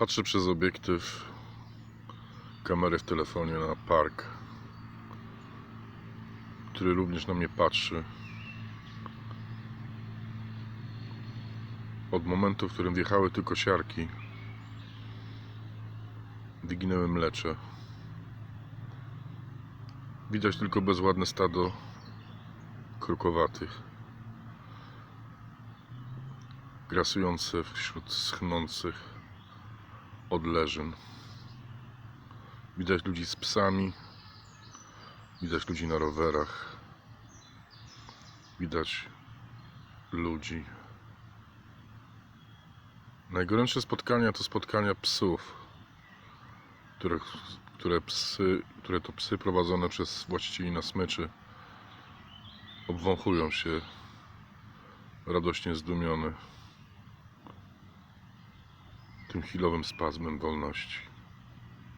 Patrzę przez obiektyw kamery w telefonie na park, który również na mnie patrzy. Od momentu, w którym wjechały tylko siarki, wyginęły mlecze. Widać tylko bezładne stado krukowatych, grasujące wśród schnących odleżyn. Widać ludzi z psami, widać ludzi na rowerach, widać ludzi. Najgorętsze spotkania to spotkania psów, które, które, psy, które to psy prowadzone przez właścicieli na smyczy obwąchują się radośnie zdumiony tym chwilowym spazmem wolności.